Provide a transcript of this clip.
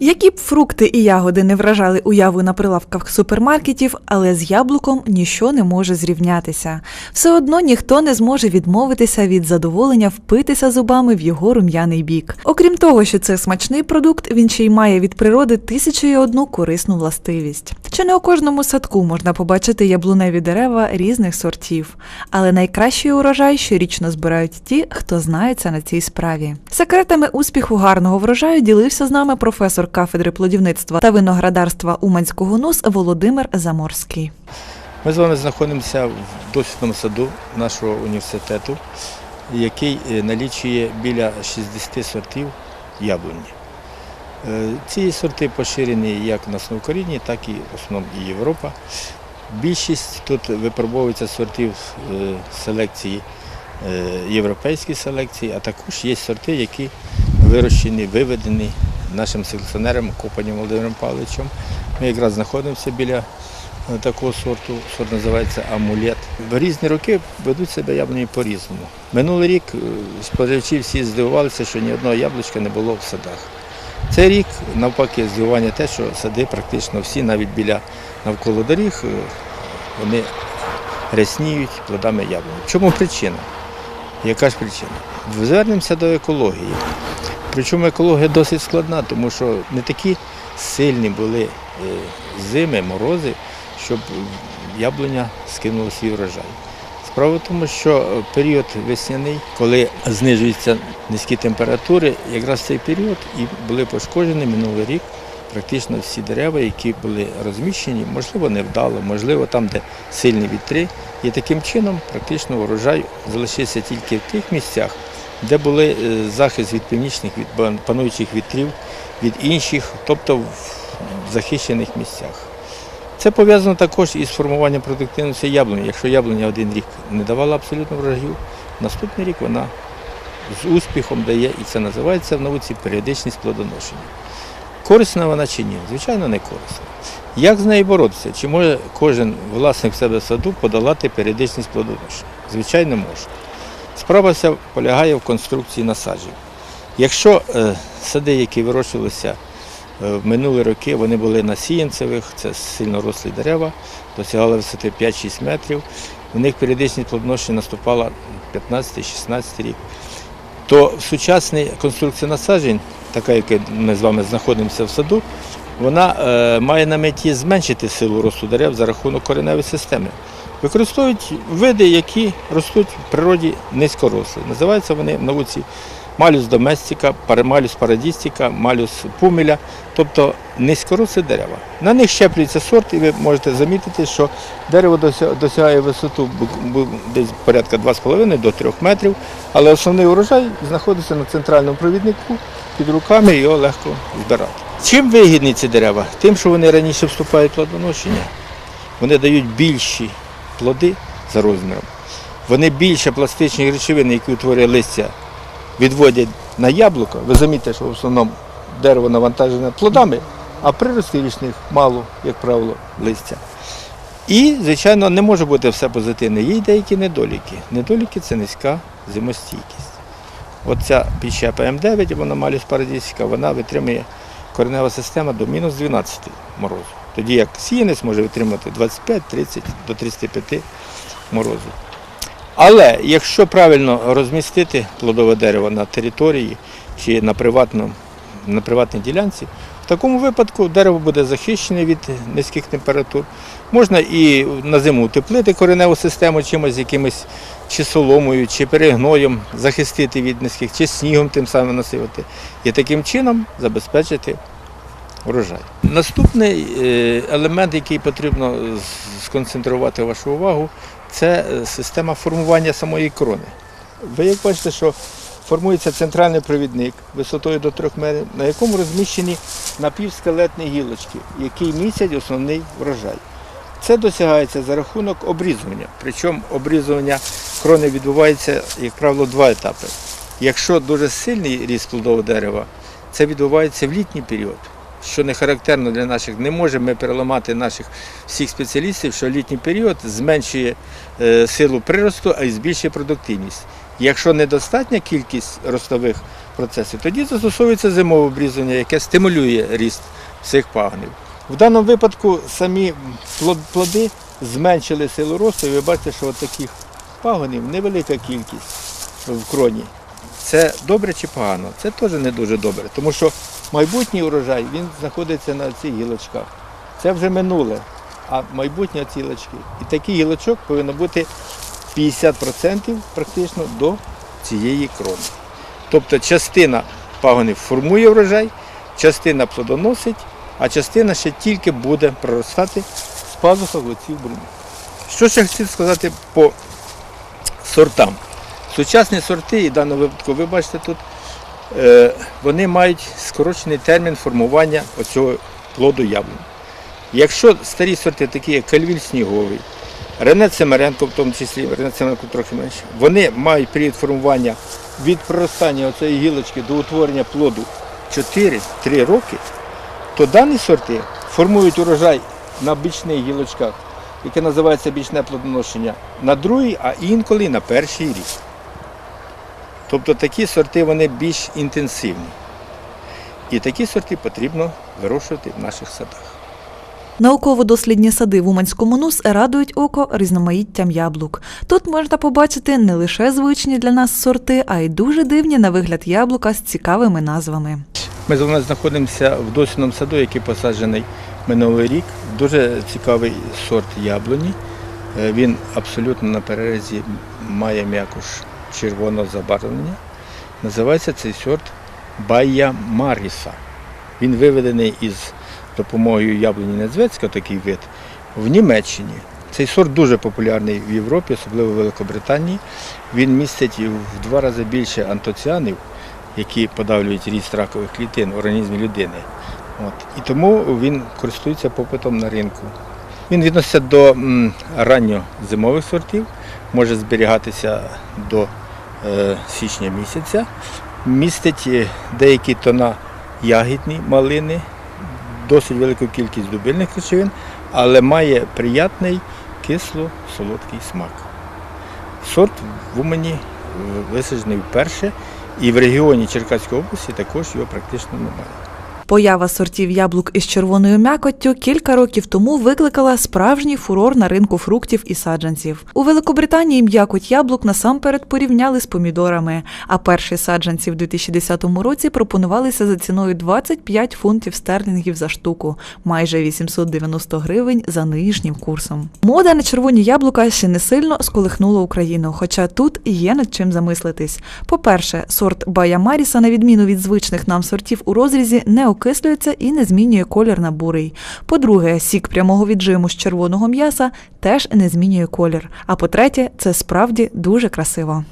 Які б фрукти і ягоди не вражали уяву на прилавках супермаркетів, але з яблуком ніщо не може зрівнятися. Все одно ніхто не зможе відмовитися від задоволення впитися зубами в його рум'яний бік. Окрім того, що це смачний продукт, він ще й має від природи тисячу і одну корисну властивість. Чи не у кожному садку можна побачити яблуневі дерева різних сортів, але найкращий урожай щорічно збирають ті, хто знається на цій справі. Секретами успіху гарного врожаю ділився з нами професор кафедри плодівництва та виноградарства Уманського НУС Володимир Заморський. Ми з вами знаходимося в досвідному саду нашого університету, який е, налічує біля 60 сортів яблуні. Е, Ці сорти поширені як на Україні, так і в основному Європа. Більшість тут випробовується сортів е, селекції, е, європейської селекції, а також є сорти, які вирощені, виведені нашим селекціонером Копанем Володимиром Павловичем. Ми якраз знаходимося біля такого сорту, сорт називається амулет. В різні роки ведуть себе яблуні по-різному. Минулий рік споживачі всі здивувалися, що ні одного яблучка не було в садах. Цей рік навпаки здивування те, що сади практично всі, навіть біля навколо доріг, е, вони рясніють плодами яблуні. Чому причина? Яка ж причина? Звернемося до екології. Причому екологія досить складна, тому що не такі сильні були е, зими, морози, щоб яблуня скинула свій врожай. Справа в тому, що е, період весняний, коли знижуються низькі температури, якраз цей період і були пошкоджені минулий рік практично всі дерева, які були розміщені, можливо, невдало, можливо, там, де сильні вітри. І таким чином практично урожай залишився тільки в тих місцях, де були е, захист від північних від пануючих вітрів, від інших, тобто в захищених місцях. Це пов'язано також із формуванням продуктивності яблуні. Якщо яблуня один рік не давала абсолютно врожаю, наступний рік вона з успіхом дає, і це називається в науці періодичність плодоношення. Корисна вона чи ні? Звичайно, не корисна. Як з нею боротися? Чи може кожен власник в себе саду подолати періодичність плодоношення? Звичайно, може. Справа вся полягає в конструкції насаджень. Якщо е, сади, які вирощувалися в минулі роки, вони були на сіянцевих, це сильно рослі дерева, досягали висоти 5-6 метрів, у них періодичність плодоношення наступала 15-16 рік, то сучасна конструкція насаджень, така, яка ми з вами знаходимося в саду, вона е, має на меті зменшити силу росту дерев за рахунок кореневої системи. Використовують види, які ростуть в природі низькорослі. Називаються вони в науці малюс доместика, малюс парадістика, малюс пумеля, тобто низькорослі дерева. На них щеплюється сорт, і ви можете замітити, що дерево досягає висоту десь порядка 2,5 до 3 метрів, але основний урожай знаходиться на центральному провіднику під руками, його легко збирати. Чим вигідні ці дерева? Тим, що вони раніше вступають в плодоношення, вони дають більші плоди за розміром. Вони більше пластичних речовин, які утворює листя, відводять на яблуко. Ви замітите, що в основному дерево навантажене плодами, а приростів річних мало, як правило, листя. І, звичайно, не може бути все позитивне. Є й деякі недоліки. Недоліки це низька зимостійкість. Оця піща ПМ9, вона малюс парадісіка, вона витримує коренева система до мінус 12 морозу. Тоді як сіянець може витримати 25-30 до 35 морозу. Але якщо правильно розмістити плодове дерево на території чи на, на приватній ділянці, в такому випадку дерево буде захищене від низьких температур. Можна і на зиму утеплити кореневу систему чимось, якимось чи соломою, чи перегноєм захистити від низьких, чи снігом тим самим насипати. І таким чином забезпечити урожай. Наступний е, елемент, який потрібно сконцентрувати вашу увагу, це е, система формування самої крони. Ви як бачите, що формується центральний провідник висотою до 3 метрів, на якому розміщені напівскелетні гілочки, які містять основний врожай. Це досягається за рахунок обрізування. Причому обрізування крони відбувається, як правило, два етапи. Якщо дуже сильний ріст плодового дерева, це відбувається в літній період, що не характерно для наших. Не можемо ми переламати наших всіх спеціалістів, що літній період зменшує е, силу приросту, а й збільшує продуктивність. Якщо недостатня кількість ростових процесів, тоді застосовується зимове обрізання, яке стимулює ріст цих пагонів. В даному випадку самі плоди зменшили силу росту, і ви бачите, що таких пагонів невелика кількість в кроні. Це добре чи погано? Це теж не дуже добре, тому що майбутній урожай він знаходиться на цих гілочках. Це вже минуле, а майбутні ці гілочки. І такий гілочок повинно бути 50% практично до цієї крони. Тобто частина пагонів формує врожай, частина плодоносить, а частина ще тільки буде проростати з пазухах оцих брунів. Що ще хотів сказати по сортам. Сучасні сорти, і в даному випадку, ви бачите тут, вони мають скорочений термін формування оцього плоду яблуні. Якщо старі сорти, такі як Кальвіль Сніговий, Рене Семеренко, в тому числі, Рене Семеренко трохи менше, вони мають період формування від проростання цієї гілочки до утворення плоду 4-3 роки, то дані сорти формують урожай на бічних гілочках, яке називається бічне плодоношення, на другий, а інколи на перший рік. Тобто такі сорти вони більш інтенсивні. І такі сорти потрібно вирощувати в наших садах. Науково-дослідні сади в Уманському НУС радують око різноманіттям яблук. Тут можна побачити не лише звичні для нас сорти, а й дуже дивні на вигляд яблука з цікавими назвами. Ми з вами знаходимося в дослідному саду, який посаджений минулий рік. Дуже цікавий сорт яблуні. Е, Він абсолютно на перерізі має м'якуш червоного забарвлення. Називається цей сорт Байя Маргіса. Він виведений із допомогою яблуні Недзвецька, такий вид, в Німеччині. Цей сорт дуже популярний в Європі, особливо в Великобританії. Він містить в два рази більше антоціанів, які подавлюють ріст ракових клітин в організмі людини. От. І тому він користується попитом на ринку. Він відноситься до ранньозимових сортів, може зберігатися до е, січня місяця. Містить е, деякі тона ягідні малини, досить велику кількість дубильних речовин, але має приятний кисло-солодкий смак. Сорт в Умані е, висаджений вперше, і в регіоні Черкаської області також його практично немає. Поява сортів яблук із червоною м'якоттю кілька років тому викликала справжній фурор на ринку фруктів і саджанців. У Великобританії м'якоть яблук насамперед порівняли з помідорами, а перші саджанці в 2010 році пропонувалися за ціною 25 фунтів стерлінгів за штуку, майже 890 гривень за нинішнім курсом. Мода на червоні яблука ще не сильно сколихнула Україну, хоча тут є над чим замислитись. По-перше, сорт Бая Маріса, на відміну від звичних нам сортів у розрізі, не окислюється і не змінює колір на бурий. По-друге, сік прямого віджиму з червоного м'яса теж не змінює колір. А по-третє, це справді дуже красиво.